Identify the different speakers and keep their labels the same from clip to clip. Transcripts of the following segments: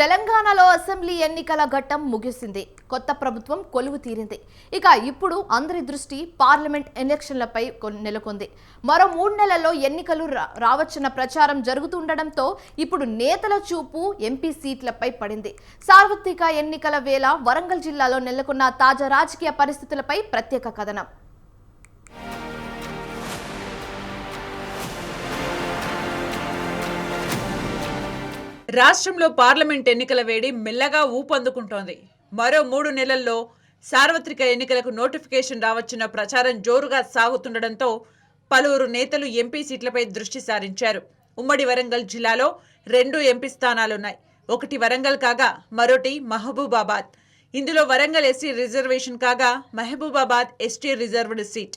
Speaker 1: తెలంగాణలో అసెంబ్లీ ఎన్నికల ఘట్టం ముగిసింది. కొత్త ప్రభుత్వం కొలువు తీరింది. ఇక ఇప్పుడు అందరి దృష్టి పార్లమెంట్ ఎలక్షన్లపై నెలకొంది. మరో మూడు నెలల్లో ఎన్నికలు రా- ప్రచారం జరుగుతుండటంతో ఇప్పుడు నేతల చూపు ఎంపీ సీట్లపై పడింది. సార్వత్రిక ఎన్నికల వేళ వరంగల్ జిల్లాలో నెలకొన్న తాజా రాజకీయ పరిస్థితులపై ప్రత్యేక కథనం.
Speaker 2: రాష్ట్రంలో పార్లమెంట్ ఎన్నికల వేడి మెల్లగా ఊపందుకుంటోంది. మరో మూడు నెలల్లో సార్వత్రిక ఎన్నికలకు నోటిఫికేషన్ రావచ్చున్న ప్రచారం జోరుగా సాగుతుండడంతో పలువురు నేతలు ఎంపీ సీట్లపై దృష్టి సారించారు. ఉమ్మడి వరంగల్ జిల్లాలో రెండు ఎంపీ స్థానాలున్నాయి. ఒకటి వరంగల్ కాగా మరోటి మహబూబాబాద్. ఇందులో వరంగల్ ఎస్సీ రిజర్వేషన్ కాగా మహబూబాబాద్ ఎస్టీ రిజర్వ్డ్ సీట్.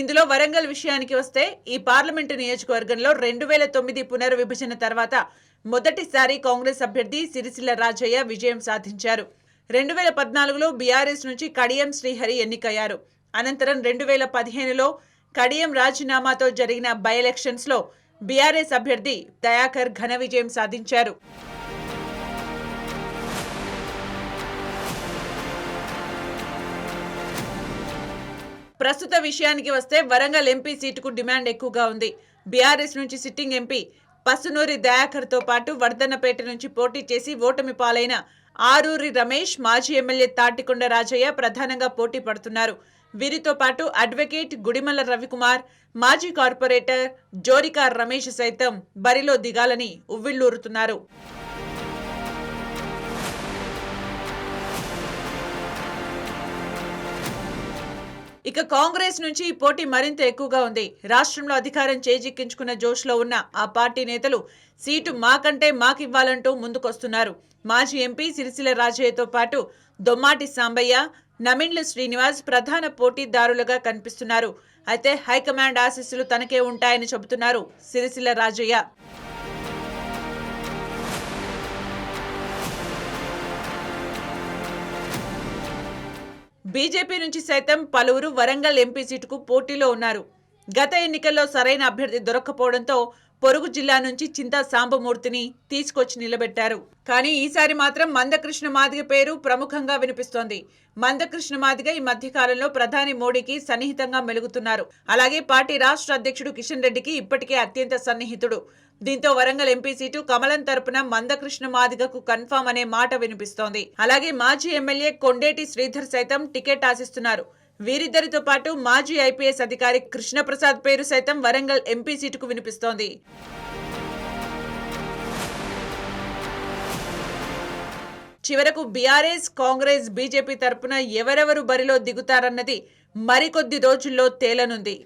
Speaker 2: ఇందులో వరంగల్ విషయానికి వస్తే ఈ పార్లమెంటు నియోజకవర్గంలో రెండు వేల తొమ్మిది పునర్విభజన తర్వాత మొదటిసారి కాంగ్రెస్ అభ్యర్థి సిరిసిల్ల రాజయ్య విజయం సాధించారు. రెండు వేల పద్నాలుగులో బీఆర్ఎస్ నుంచి కడియం శ్రీహరి ఎన్నికయ్యారు. అనంతరం రెండు వేల పదిహేనులో కడియం రాజీనామాతో జరిగిన బై ఎలక్షన్స్లో బీఆర్ఎస్ అభ్యర్థి దయాకర్ ఘన విజయం సాధించారు. ప్రస్తుత విషయానికి వస్తే వరంగల్ ఎంపీ సీటుకు డిమాండ్ ఎక్కువగా ఉంది. బీఆర్ఎస్ నుంచి సిట్టింగ్ ఎంపీ పసునూరి దయాకర్తో పాటు వర్ధన్నపేట నుంచి పోటీ చేసి ఓటమి పాలైన ఆరూరి రమేష్ మాజీ ఎమ్మెల్యే తాటికొండ రాజయ్య ప్రధానంగా పోటీ పడుతున్నారు. వీరితో పాటు అడ్వకేట్ గుడిమల్ల రవికుమార్ మాజీ కార్పొరేటర్ జోరికార్ రమేష్ సైతం బరిలో దిగాలని ఉవ్విళ్ళూరుతున్నారు ఇక కాంగ్రెస్ నుంచి ఈ పోటీ మరింత ఎక్కువగా ఉంది. రాష్ట్రంలో అధికారం చేజిక్కించుకున్న జోష్లో ఉన్న ఆ పార్టీ నేతలు సీటు మాకంటే మాకివ్వాలంటూ ముందుకొస్తున్నారు. మాజీ ఎంపీ సిరిసిల రాజయ్యతో పాటు దొమ్మాటి సాంబయ్య నమిండ్ల శ్రీనివాస్ ప్రధాన పోటీదారులుగా కనిపిస్తున్నారు. అయితే హైకమాండ్ ఆశీస్సులు తనకే ఉంటాయని చెబుతున్నారు సిరిసిల్ల రాజయ్య. బీజేపీ నుంచి సైతం పలువురు వరంగల్ ఎంపీ సీటుకు పోటీలో ఉన్నారు. గత ఎన్నికల్లో సరైన అభ్యర్థి దొరక్కపోవడంతో పొరుగు జిల్లా నుంచి చింతా సాంబమూర్తిని తీసుకొచ్చి నిలబెట్టారు. కానీ ఈసారి మాత్రం మందకృష్ణ మాదిగ పేరు ప్రముఖంగా వినిపిస్తోంది. మందకృష్ణ మాదిగ ఈ మధ్యకాలంలో ప్రధాని మోడీకి సన్నిహితంగా మెలుగుతున్నారు. అలాగే పార్టీ రాష్ట్ర అధ్యక్షుడు కిషన్ రెడ్డికి ఇప్పటికే అత్యంత సన్నిహితుడు. దీంతో వరంగల్ ఎంపీ సీటు కమలం తరపున మందకృష్ణ మాదిగకు కన్ఫామ్ అనే మాట వినిపిస్తోంది. అలాగే మాజీ ఎమ్మెల్యే కొండేటి శ్రీధర్ సైతం టికెట్ ఆశిస్తున్నారు. వీరిద్దరితో పాటు మాజీ ఐపీఎస్ అధికారి కృష్ణప్రసాద్ పేరు సైతం వరంగల్ ఎంపీ సీటుకు వినిపిస్తోంది. చివరకు బీఆర్ఎస్ కాంగ్రెస్ బీజేపీ తరపున ఎవరెవరు బరిలో దిగుతారన్నది మరికొద్ది రోజుల్లో తేలనుంది.